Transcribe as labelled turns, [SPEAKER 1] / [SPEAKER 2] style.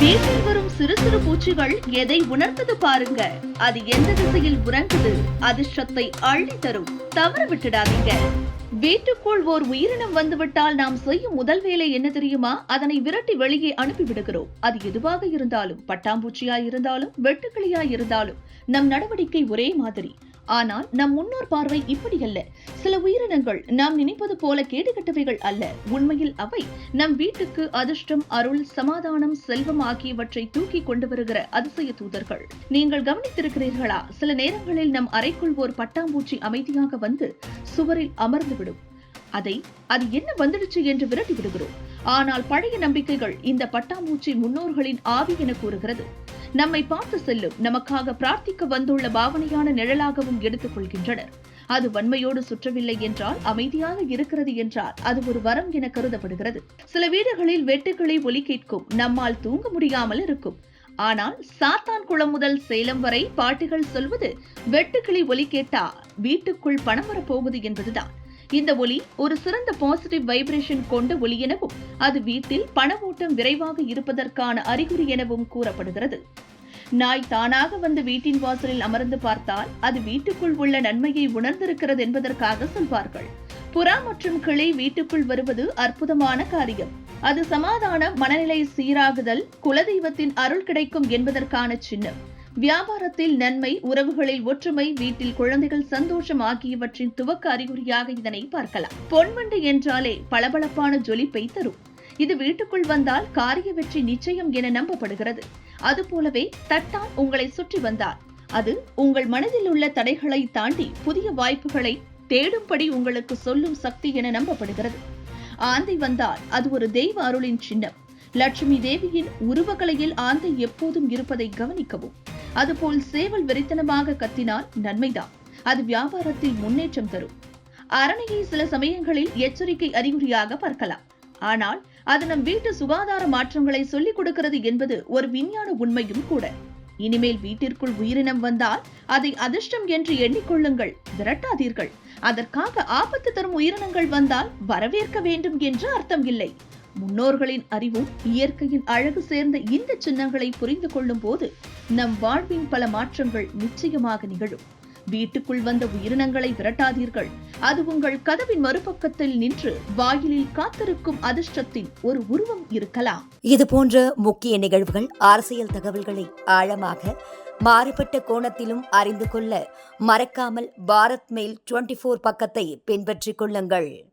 [SPEAKER 1] வீட்டில் வரும் சிறு சிறு பூச்சிகள் எதை உணர்ந்தது பாருங்க அது எந்த திசையில் உறங்குது? அதிர்ஷ்டத்தை அள்ளி தரும். தவற விட்டுடாதீங்க. வீட்டுக்குள் ஓர் உயிரினம் வந்துவிட்டால் நாம் செய்யும் முதல் வேலை என்ன தெரியுமா? அதனை விரட்டி வெளியே அனுப்பிவிடுகிறோம். அது எதுவாக இருந்தாலும் பட்டாம்பூச்சியாய் இருந்தாலும் வெட்டுக்கிளியாய் இருந்தாலும் நம் நடவடிக்கை ஒரே மாதிரி. ஆனால் நம் முன்னோர் பார்வை இப்படி அல்ல. சில உயிரினங்கள் நாம் நினைப்பது போல கேடுகட்டவைகள் அல்ல. உண்மையில் அவை நம் வீட்டுக்கு அதிர்ஷ்டம் அருள் சமாதானம் செல்வம் ஆகியவற்றை தூக்கி கொண்டு வருகிற அதிசய தூதர்கள். நீங்கள் கவனித்திருக்கிறீர்களா? சில நேரங்களில் நம் அறைக்குள் ஒரு பட்டாம்பூச்சி அமைதியாக வந்து சுவரில் அமர்ந்துவிடும். அதை அது என்ன வந்துடுச்சு என்று விரட்டி விடுகிறோம். ஆனால் பழைய நம்பிக்கைகள் இந்த பட்டாம்பூச்சி முன்னோர்களின் ஆவி என கூறுகிறது. நம்மை பார்த்து செல்லும் நமக்காக பிரார்த்திக்க வந்துள்ள பாவனையான நிழலாகவும் எடுத்துக் கொள்கின்றனர். அது வன்மையோடு சுற்றவில்லை என்றால் அமைதியாக இருக்கிறது என்றால் அது ஒரு வரம் என கருதப்படுகிறது. சில வீடுகளில் வெட்டுக்களை ஒலி கேட்கும் நம்மால் தூங்க முடியாமல் இருக்கும். ஆனால் சாத்தான் குளம் முதல் சேலம் வரை பாட்டிகள் சொல்வது வெட்டுக்கிளி ஒலி கேட்டா வீட்டுக்குள் பணம் வரப்போகுது என்பதுதான். இந்த ஒலி ஒரு சிறந்த பாசிட்டிவ் வைப்ரேஷன் கொண்ட ஒலி எனவும் அது வீட்டில் பண ஓட்டம் விரைவாக இருப்பதற்கான அறிகுறி எனவும் கூறப்படுகிறது. நாய் தானாக வந்து வீட்டின் வாசலில் அமர்ந்து பார்த்தால் அது வீட்டுக்குள் உள்ள நன்மையை உணர்ந்திருக்கிறது என்பதற்காக சொல்வார்கள். புறா மற்றும் கிளை வீட்டுக்குள் வருவது அற்புதமான காரியம். அது சமாதான மனநிலை சீராகுதல் குலதெய்வத்தின் அருள் கிடைக்கும் என்பதற்கான சின்னம். வியாபாரத்தில் நன்மை உறவுகளில் ஒற்றுமை வீட்டில் குழந்தைகள் சந்தோஷம் ஆகியவற்றின் துவக்க அறிகுறியாக இதனை பார்க்கலாம். பொன்வண்டு என்றாலே பளபளப்பான ஜொலிப்பை தரும். இது வீட்டுக்குள் வந்தால் காரிய வெற்றி நிச்சயம் என நம்பப்படுகிறது. அதுபோலவே தட்டான் உங்களை சுற்றி வந்தால் அது உங்கள் மனதில் உள்ள தடைகளை தாண்டி புதிய வாய்ப்புகளை தேடும்படி உங்களுக்கு சொல்லும் சக்தி என நம்பப்படுகிறது. ஆந்தை வந்தால் அது ஒரு தெய்வ அருளின் சின்னம். லட்சுமி தேவியின் உருவகலையில் ஆந்தை எப்போதும் இருப்பதை கவனிக்கவும். அதுபோல் சேவல் வெறித்தனமாக கத்தினால் நன்மைதான். அது வியாபாரத்தில் முன்னேற்றம் தரும். அரணையை சில சமயங்களில் எச்சரிக்கை அறிகுறியாக பார்க்கலாம். ஆனால் அது நம் வீட்டு சுகாதார மாற்றங்களை சொல்லிக் கொடுக்கிறது என்பது ஒரு விஞ்ஞான உண்மையும் கூட. இனிமேல் வீட்டிற்குள் உயிரினம் வந்தால் அதை அதிர்ஷ்டம் என்று எண்ணிக்கொள்ளுங்கள் விரட்டாதீர்கள். அதற்காக ஆபத்து தரும் உயிரினங்கள் வந்தால் வரவேற்க வேண்டும் என்று அர்த்தம் இல்லை. முன்னோர்களின் அறிவும் இயற்கையின் அழகு சேர்ந்த இந்த சின்னங்களை புரிந்து கொள்ளும் போது நம் வாழ்வின் பல மாற்றங்கள் நிச்சயமாக நிகழும். வீட்டுக்குள் வந்த உயிரினங்களை விரட்டாதீர்கள். அது உங்கள் கதவின் மறுபக்கத்தில் நின்று வாயிலில் காத்திருக்கும் அதிர்ஷ்டத்தின் ஒரு உருவம் இருக்கலாம்.
[SPEAKER 2] இது போன்ற முக்கிய நிகழ்வுகள் அரசியல் தகவல்களை ஆழமாக மாறுபட்ட கோணத்திலும் அறிந்து கொள்ள மறக்காமல் பாரத் மெயில் டுவெண்டி பக்கத்தை பின்பற்றிக் கொள்ளுங்கள்.